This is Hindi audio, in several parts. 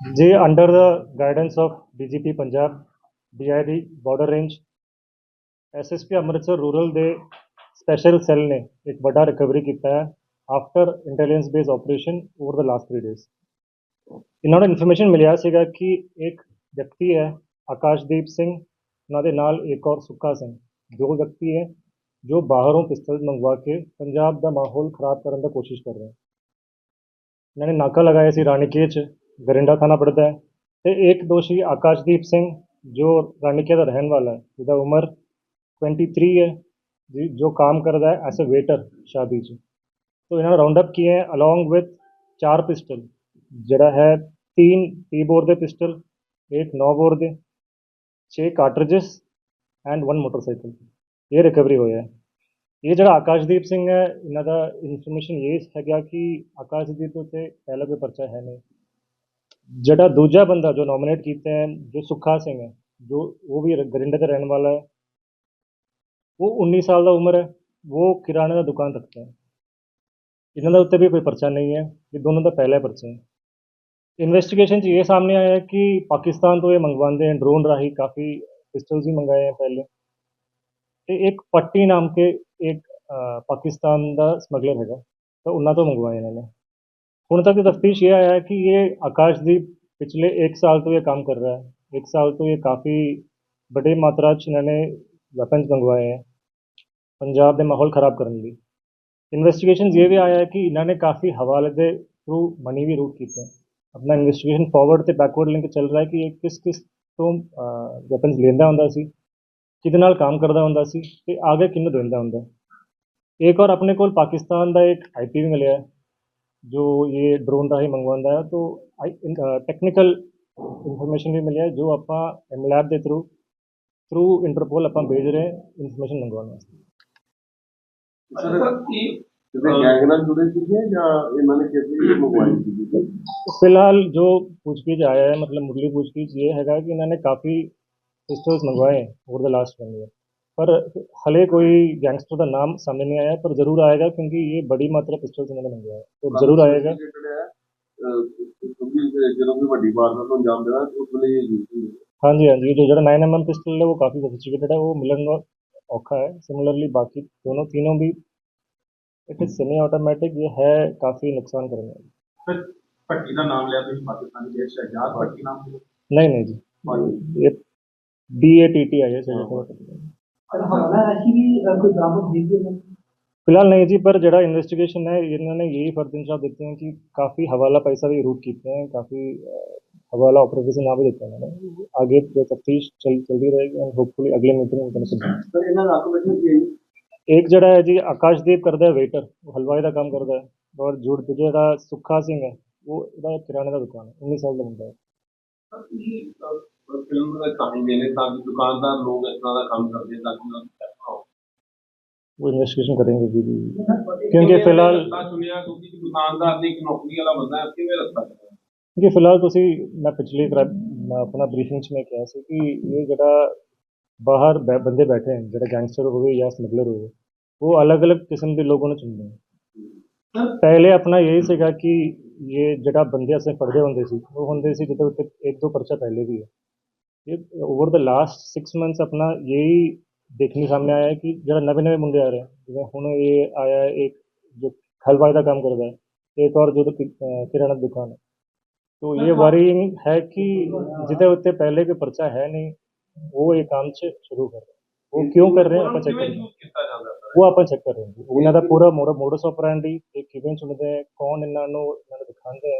Ji, under the guidance of DGP Punjab, DIB border range SSP Amritsar rural ਦੇ ਸਪੈਸ਼ਲ ਸੈੱਲ ਨੇ ਇੱਕ ਵੱਡਾ ਰਿਕਵਰੀ ਕੀਤਾ ਹੈ after intelligence base operation over the last 3 days ਇਹਨਾਂ ਨੂੰ ਇਨਫੋਰਮੇਸ਼ਨ ਮਿਲਿਆ ਸੀਗਾ ਕਿ ਇੱਕ ਵਿਅਕਤੀ ਹੈ ਆਕਾਸ਼ਦੀਪ ਸਿੰਘ ਉਹਨਾਂ ਦੇ ਨਾਲ ਇੱਕ ਔਰ ਸੁੱਕਾ ਸਿੰਘ ਦੋ ਵਿਅਕਤੀ ਹੈ ਜੋ ਬਾਹਰੋਂ ਪਿਸਟਲ ਮੰਗਵਾ ਕੇ ਪੰਜਾਬ ਦਾ ਮਾਹੌਲ ਖਰਾਬ ਕਰਨ ਦਾ ਕੋਸ਼ਿਸ਼ ਕਰ ਰਹੇ ਹਨ ਇਹਨਾਂ ਨੇ ਨਾਕਾ ਲਗਾਇਆ ਸੀ ਰਾਣੀਕੇ 'ਚ। गरिंडा थाना पड़ता है। तो एक दोषी आकाशदीप सिंह, जो रानिकिया का रहने वाला है जो उम्र ट्वेंटी थ्री है, जो काम कर रहा है एज ए वेटर शादी से। तो इन्होंने राउंड अप किए हैं अलोंग विथ चार पिस्टल जरा है तीन टी बोर के पिस्टल एक नौ बोर के छः कार्टरजिस एंड वन मोटरसाइकिल ये रिकवरी हुआ है। ये जरा आकाशदीप सिंह है, इन्हों का इन्फॉर्मेशन ये है कि आकाशदीप से पहले कोई परचा है नहीं। ਜਿਹੜਾ ਦੂਜਾ ਬੰਦਾ ਜੋ ਨੋਮੀਨੇਟ ਕੀਤਾ ਹੈ ਜੋ ਸੁੱਖਾ ਸਿੰਘ ਹੈ ਜੋ ਉਹ ਵੀ ਗਰਿੰਡੇ ਦਾ ਰਹਿਣ ਵਾਲਾ ਹੈ ਉਹ 19 ਸਾਲ ਦਾ ਉਮਰ ਹੈ ਉਹ किराने ਦਾ ਦੁਕਾਨ ਰੱਖਦਾ ਹੈ ਇਹਨਾਂ ਦਾ ਉੱਤੇ ਵੀ ਕੋਈ ਪਰਚਾ ਨਹੀਂ ਹੈ ਇਹ ਦੋਨੋਂ ਦਾ ਪਹਿਲਾ ਪਰਚਾ ਹੈ ਇਨਵੈਸਟੀਗੇਸ਼ਨ 'ਚ ਇਹ ਸਾਹਮਣੇ ਆਇਆ ਹੈ ਕਿ ਪਾਕਿਸਤਾਨ ਤੋਂ ਇਹ ਮੰਗਵਾਉਂਦੇ ਹਨ ਡਰੋਨ ਰਾਹੀਂ ਕਾਫੀ ਪਿਸਟਲਸ ਵੀ ਮੰਗਾਏ ਹੈ ਪਹਿਲੇ ਤੇ ਇੱਕ ਪੱਟੀ ਨਾਮ ਕੇ ਇੱਕ ਅ, ਪਾਕਿਸਤਾਨ ਦਾ ਸਮਗਲਰ ਹੈਗਾ ਤਾਂ ਉਹਨਾਂ ਤੋਂ ਮੰਗਵਾਏ ਇਹਨਾਂ ਨੇ ਹੁਣ ਤੱਕ ਤਫਤੀਸ਼ ਇਹ ਆਇਆ ਹੈ ਕਿ ਇਹ ਆਕਾਸ਼ਦੀਪ ਪਿਛਲੇ 1 ਸਾਲ ਤੋਂ ਇਹ ਕੰਮ ਕਰ रहा है एक साल तो ये काफ़ी बड़ी मात्रा 'ਚ ਇਹਨਾਂ ਨੇ ਵੈਪਨਸ ਮੰਗਵਾਏ ਹੈ ਪੰਜਾਬ ਦੇ ਮਾਹੌਲ ਖਰਾਬ ਕਰਨ ਲਈ ਇਨਵੈਸਟੀਗੇਸ਼ਨ ਇਹ ਵੀ ਆਇਆ ਹੈ ਕਿ ਇਹਨਾਂ ਨੇ ਕਾਫੀ ਹਵਾਲੇ ਦੇ ਥਰੂ ਮਨੀ ਵੀ ਰੂਟ ਕੀਤੇ ਹੈ ਆਪਣਾ ਇਨਵੈਸਟੀਗੇਸ਼ਨ ਫਾਰਵਰਡ ਤੇ ਬੈਕਵਰਡ ਲਿੰਕ ਚੱਲ ਰਿਹਾ ਹੈ ਕਿ ਇਹ ਕਿਸ ਕਿਸ ਤੋਂ ਵੈਪਨਸ ਲੈਂਦਾ ਹੁੰਦਾ ਸੀ ਕਿਹਦੇ ਨਾਲ ਕੰਮ ਕਰਦਾ ਹੁੰਦਾ ਸੀ ਤੇ ਆਗੇ ਕਿਹਨੂੰ ਦਿੰਦਾ ਹੁੰਦਾ ਇੱਕ ਔਰ ਆਪਣੇ ਕੋਲ ਪਾਕਿਸਤਾਨ ਦਾ ਇੱਕ ਆਈਪੀ ਵੀ ਮਿਲਿਆ ਹੈ जो ये ड्रोन राही मंगवांदा है तो टेक्निकल इंफॉर्मेशन भी मिली है जो आप एम लैब के थ्रू थ्रू इंटरपोल आप भेज रहे इंफॉर्मेशन मंगवाने वास्ते। अच्छा, तो तो फ़िलहाल जो पूछगिछ आया है मतलब मुरली पूछगिछ ये है कि इन्होंने काफ़ी पिस्टल्स मंगवाए over the last one year पर हले कोई गैंगस्टर का नाम सामने नहीं आया पर ज़रूर आएगा क्योंकि ये बड़ी मात्रा पिस्टल से इन्होंने मंगवाया तो ज़रूर आएगा। हाँ जी हाँ जी जो जरा नाइन एम एम पिस्टल है वो काफ़ी सोफिस्टिकेटेड है वो मिलना औखा है। सिमिलरली बाकी दोनों तीनों भी इट इज़ सेमी ऑटोमेटिक ये है काफ़ी नुकसान करने वाली। नाम लिया तो पाकिस्तानी देश नहीं नहीं जी। ये B A T T I है फ़िलहाल नहीं जी पर जरा इन्वेस्टिगेशन है इन्होंने यही फर्दनशा देते हैं कि काफ़ी हवाला पैसा भी रूट कीते हैं काफ़ी हवाला ऑपरेशन यहाँ भी देते हैं आगे जो तफ्तीश चल चलती रहेगी एंड होपफुली अगले मीटिंग में एक जरा है जी आकाशदीप करता है वेटर हलवाई का काम करता है। और जुड़ जो सुखा सिंह है वो किराने का दुकान है उन्नीस साल का मुंडा है। ਫਿਲਮ ਦਾ ਕਹਾਣੀ ਦੇਣੇ ਤਾਂ ਕਿ ਦੁਕਾਨਦਾਰ ਲੋਕ ਇਸ ਤਰ੍ਹਾਂ ਦਾ ਕੰਮ ਕਰਦੇ ਤਾਂ ਕਿ ਉਹਨਾਂ ਨੂੰ ਪੈਸਾ ਹੋ वो इन्वेस्टिगेशन करेंगे जी जी क्योंकि फिलहाल ਰਸਤਾ ਚੁਣਿਆ ਕਿਉਂਕਿ ਦੁਕਾਨਦਾਰ ਦੀ ਇੱਕ ਨੌਕਰੀ ਵਾਲਾ ਬੰਦਾ ਹੈ ਕਿਵੇਂ ਰਸਤਾ ਚੁਣਿਆ ਕਿ ਫਿਲਹਾਲ ਤੁਸੀਂ ਮੈਂ ਪਿਛਲੀ ਕਰਾ- ਮੈਂ ਆਪਣਾ ਬਰੀਫਿੰਗ 'ਚ ਮੈਂ ਕਿਹਾ ਸੀ ਕਿ ਇਹ ਜਿਹੜਾ ਬਾਹਰ ਬੈ- ਬੰਦੇ ਬੈਠੇ ਹਨ ਜਿਹੜੇ ਗੈਂਗਸਟਰ ਹੋਵੇ ਜਾਂ ਸਮਗਲਰ ਹੋਵੇ ਉਹ ਅਲੱਗ-ਅਲੱਗ ਕਿਸਮ ਦੇ ਲੋਕਾਂ ਨੂੰ ਚੁਣਦੇ ਹਨ ਪਹਿਲੇ ਆਪਣਾ ਇਹੀ ਸੀਗਾ ਕਿ ਇਹ ਜਿਹੜਾ ਬੰਦੇ ਅਸੀਂ ਪੜ੍ਹਦੇ ਹੁੰਦੇ ਸੀ ਉਹ ਹੁੰਦੇ ਸੀ ਜਿਹਦੇ ਉੱਤੇ ਇੱਕ ਦੋ ਪਰਚਾ ਪਹਿਲੇ ਵੀ ਹੈ ਇਹ ਓਵਰ ਦ ਲਾਸਟ 6 ਮੰਥਸ ਆਪਣਾ ਯਹੀ ਦੇਖਣੇ ਸਾਹਮਣੇ ਆਇਆ ਹੈ ਕਿ ਜਿਹੜਾ ਨਵੇਂ ਨਵੇਂ ਮੁੰਡੇ ਆ ਰਹੇ ਹਨ ਜਿਵੇਂ ਹੁਣ ਇਹ ਆਇਆ ਹੈ ਇੱਕ ਜੋ ਹਲਵਾਈ ਦਾ ਕੰਮ ਕਰਦਾ ਹੈ ਇੱਕ ਔਰ ਜੋ ਕਿ- ਅਹ ਕਿਰਾਣਾ ਦੀ ਦੁਕਾਨ ਹੈ तो ये वरीइंग है कि जिधर उत्ते पहले के पर्चा है नहीं वो ये काम से शुरू कर रहे हैं वो क्यों कर रहे हैं अपन चेक कर ਕਿਵੇਂ रहे हैं use ਕੀਤਾ ਜਾਂਦਾ ਸਰ वो अपन चेक कर रहे हैं ਉਹਨਾਂ ਦਾ ਪੂਰਾ ਮੋਡਸ ਆਪਰੈਂਡੀ ਇਹ ਕਿਵੇਂ ਚੁਣਦੇ ਹੈ ਕੌਣ ਇਹਨਾਂ ਨੂੰ ਇਹਨਾਂ ਨੂੰ ਦਿਖਾਉਂਦੇ ਹੈ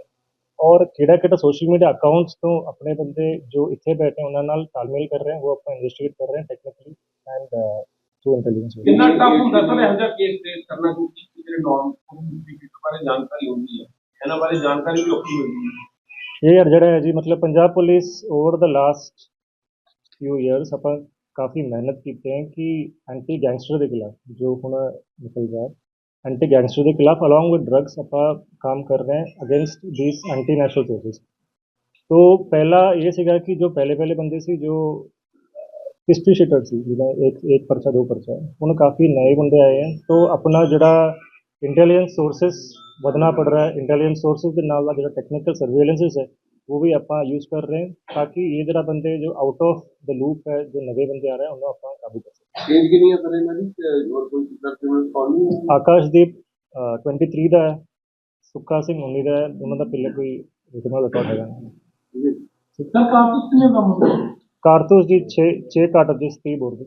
ਔਰ ਕਿਹੜਾ ਕਿਹੜਾ ਸੋਸ਼ਲ ਮੀਡੀਆ ਅਕਾਊਂਟਸ ਤੋਂ ਆਪਣੇ ਬੰਦੇ ਜੋ ਇੱਥੇ ਬੈਠੇ ਉਹਨਾਂ ਨਾਲ ਤਾਲਮੇਲ ਕਰ ਰਹੇ ਹਨ ਉਹ ਆਪਾਂ ਇਨਵੈਸਟੀਗੇਟ ਕਰ ਰਹੇ ਹਾਂ ਟੈਕਨੀਕਲੀ ਐਂਡ ਥਰੂ ਇੰਟੈਲੀਜੈਂਸ ਕਿੰਨਾ ਟਫ ਹੁੰਦਾ ਸਰ ਇਹੋ ਜਿਹਾ ਕੇਸ ਫੇਸ ਕਰਨਾ ਕਿਉਂਕਿ ਜਿਹੜੇ ਨੌਨ ਕਿਸ ਬਾਰੇ ਜਾਣਕਾਰੀ ਹੁੰਦੀ ਹੈ ਇਹਨਾਂ ਬਾਰੇ ਜਾਣਕਾਰੀ ਵੀ ਔਖੀ ਮਿਲਦੀ ਹੈ ਇਹ ਯਾਰ ਜਿਹੜਾ ਹੈ ਜੀ ਮਤਲਬ Punjab police over the last few years ਆਪਾਂ ਕਾਫੀ ਮਿਹਨਤ ਕੀਤੀ ਹੈ ਕਿ ਐਂਟੀ ਗੈਂਗਸਟਰ ਦੇ ਖਿਲਾਫ ਜੋ ਹੁਣ ਨਿਕਲ ਰਿਹਾ ਹੈ ਐਂਟੀ ਗੈਂਗਸਟਰ ਦੇ ਖਿਲਾਫ ਅਲੋਂਗ ਵਿਦ ਡਰੱਗਸ ਆਪਾਂ ਕੰਮ ਕਰ ਰਹੇ ਹਾਂ against this anti national forces तो पहला ये सीगा कि जो पहले पहले बंदे सी जो हिस्ट्री शीटर सी जिदा एक एक पर्चा दो पर्चा ਹੁਣ ਕਾਫੀ ਨਏ ਬੰਦੇ ਆਏ ਹਨ तो ਆਪਣਾ ਜਿਹੜਾ ਇੰਟੈਲੀਜੈਂਸ ਸੋਰਸਸ ਵਧਣਾ ਪੜ ਰਿਹਾ ਹੈ ਇੰਟੈਲੀਜੈਂਸ ਸੋਰਸਸ ਦੇ ਨਾਲ ਦਾ ਜਿਹੜਾ ਟੈਕਨੀਕਲ ਸਰਵੇਲੈਂਸਸ ਹੈ ਉਹ ਵੀ ਆਪਾਂ ਯੂਜ਼ ਕਰ ਰਹੇ ਹਾਂ ਤਾਂ ਕਿ ਇਹ ਜਿਹੜਾ ਬੰਦੇ ਜੋ ਆਊਟ ਆਫ ਦ ਲੂਪ ਹੈ ਜੋ ਨਵੇਂ ਬੰਦੇ ਆ ਰਹੇ ਉਹਨਾਂ ਨੂੰ ਆਪਾਂ ਕਾਬੂ ਕਰ ਚੇਂਜ ਕਿੰਨੀਆਂ ਆਕਾਸ਼ਦੀਪ 23 ਦਾ? ਹੈ ਸੁੱਖਾ ਸਿੰਘ 19 ਦਾ ਹੈ ਉਹਨਾਂ ਦਾ ਪਹਿਲਾਂ ਕੋਈ ਰਿਟਰਨਲ ਰਿਕਾਰਡ ਹੈਗਾ ਨਹੀਂ। ਸਰ ਕਾਰਤੂਸ ਕਿੰਨੇ 6 6 ਕਾਰਤੂਸ ਜੀ 30 ਦੇ।